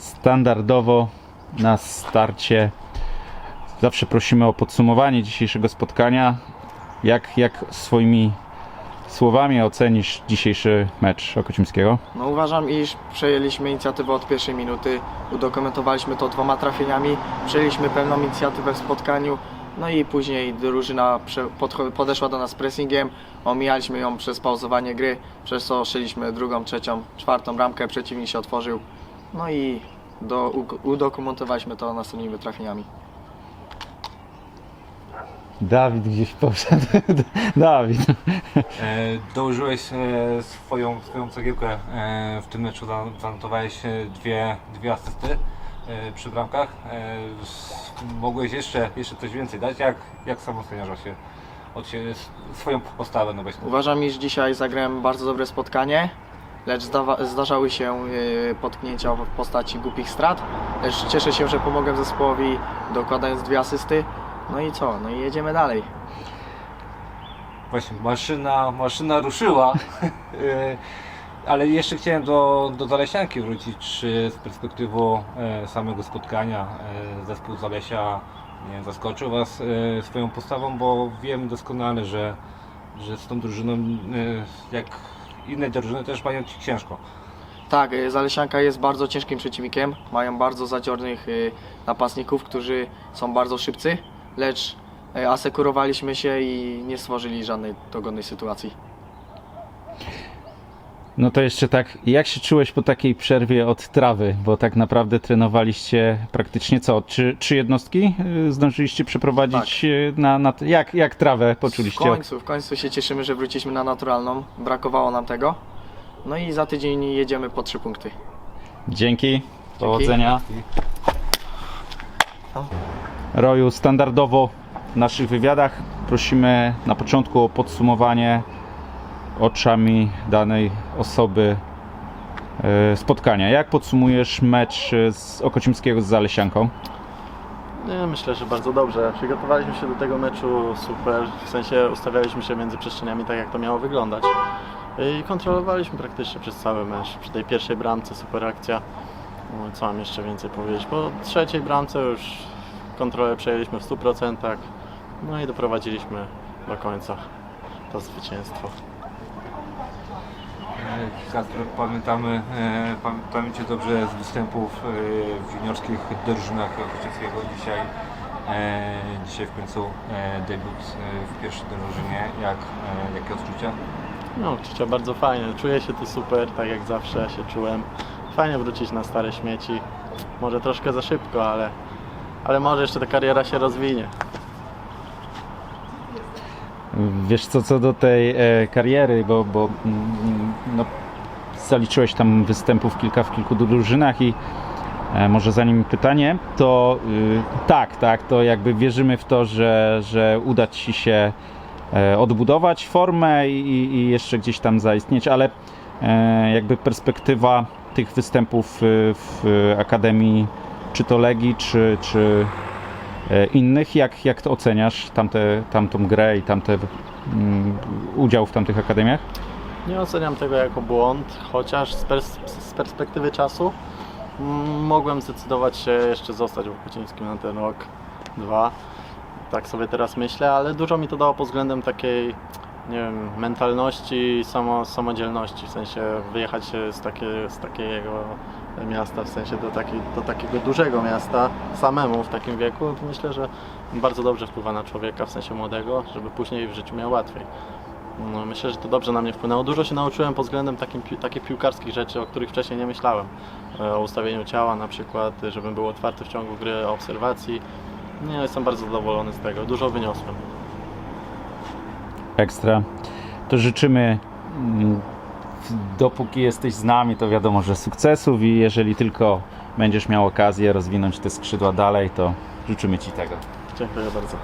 Standardowo na starcie zawsze prosimy o podsumowanie dzisiejszego spotkania. Jak, jak swoimi słowami ocenisz dzisiejszy mecz Okocińskiego? No uważam, iż przejęliśmy inicjatywę od pierwszej minuty, udokumentowaliśmy to dwoma trafieniami, przejęliśmy pewną inicjatywę w spotkaniu, no i później drużyna podeszła do nas pressingiem, omijaliśmy ją przez pauzowanie gry, przez co szyliśmy drugą, trzecią, czwartą bramkę, przeciwnik się otworzył, no i do, udokumentowaliśmy to następnymi trafieniami. Dawid gdzieś poszedł. Dawid. E, dołożyłeś e, swoją, swoją cegiełkę e, w tym meczu, zan- zanotowałeś e, dwie, dwie asysty e, przy bramkach. E, s- mogłeś jeszcze, jeszcze coś więcej dać? Jak, jak sam oceniasz się od swoją postawę no? Uważam, iż dzisiaj zagrałem bardzo dobre spotkanie, lecz zdarzały się e, potknięcia w postaci głupich strat, lecz cieszę się, że pomogłem zespołowi dokładając dwie asysty. No i co? No i jedziemy dalej. Właśnie, maszyna, maszyna ruszyła. E, Ale jeszcze chciałem do, do Zalesianki wrócić, czy z perspektywą e, samego spotkania zespół Zalesia nie zaskoczył Was swoją postawą, bo wiem doskonale, że, że z tą drużyną, jak inne drużyny też mają ci ciężko. Tak, e, Zalesianka jest bardzo ciężkim przeciwnikiem. Mają bardzo zadziornych e, napastników, którzy są bardzo szybcy, lecz e, asekurowaliśmy się i nie stworzyli żadnej dogodnej sytuacji. No to jeszcze tak, jak się czułeś po takiej przerwie od trawy? Bo tak naprawdę trenowaliście praktycznie co? Trzy, trzy jednostki y, zdążyliście przeprowadzić y, na, na jak, jak trawę W poczuliście? końcu, w końcu się cieszymy, że wróciliśmy na naturalną. Brakowało nam tego. No i za tydzień jedziemy po trzy punkty. Dzięki, powodzenia. No. Roju, standardowo w naszych wywiadach prosimy na początku o podsumowanie oczami danej osoby e, spotkania. Jak podsumujesz mecz z Okocimskiego z Zalesianką? Myślę, że bardzo dobrze. Przygotowaliśmy się do tego meczu super, w sensie ustawialiśmy się między przestrzeniami tak, jak to miało wyglądać. I kontrolowaliśmy praktycznie przez cały mecz. Przy tej pierwszej bramce super akcja. No, Co mam jeszcze więcej powiedzieć? Po trzeciej bramce już kontrolę przejęliśmy w 100%. No i doprowadziliśmy do końca to zwycięstwo. Kacper, pamiętamy, e, pamiętamy dobrze z występów e, w juniorskich drużynach Okocińskiego. Dzisiaj, e, dzisiaj w końcu debiut w pierwszej drużynie. Jak, jakie odczucia? No, uczucia bardzo fajne. Czuję się tu super, tak jak zawsze się czułem. Fajnie wrócić na stare śmieci. Może troszkę za szybko, ale, ale może jeszcze ta kariera się rozwinie. Wiesz co, co do tej e, kariery, bo, bo mm, no, zaliczyłeś tam występów kilka w kilku drużynach i e, może zanim pytanie, to y, tak, tak, to jakby wierzymy w to, że, że uda Ci się e, odbudować formę i, i jeszcze gdzieś tam zaistnieć, ale e, jakby perspektywa tych występów y, w Akademii, czy to Legii, czy, czy innych, jak, jak to oceniasz tamte, tamtą grę i tamte mm, udział w tamtych akademiach? Nie oceniam tego jako błąd, chociaż z, pers- z perspektywy czasu mm, mogłem zdecydować się jeszcze zostać w Okocińskim na ten rok, dwa. Tak sobie teraz myślę, ale dużo mi to dało pod względem takiej, nie wiem, mentalności i samo, samodzielności, w sensie wyjechać z, takie, z takiego miasta, w sensie do, taki, do takiego dużego miasta samemu w takim wieku, to myślę, że bardzo dobrze wpływa na człowieka, w sensie młodego, żeby później w życiu miał łatwiej. No, myślę, że to dobrze na mnie wpłynęło. Dużo się nauczyłem pod względem takim, takich piłkarskich rzeczy, o których wcześniej nie myślałem. E, O ustawieniu ciała na przykład, żebym był otwarty w ciągu gry, o obserwacji. Nie, jestem bardzo zadowolony z tego. Dużo wyniosłem. Ekstra. To życzymy, mm, dopóki jesteś z nami, to wiadomo, że sukcesów i jeżeli tylko będziesz miał okazję rozwinąć te skrzydła dalej, to życzymy Ci tego. Dziękuję bardzo.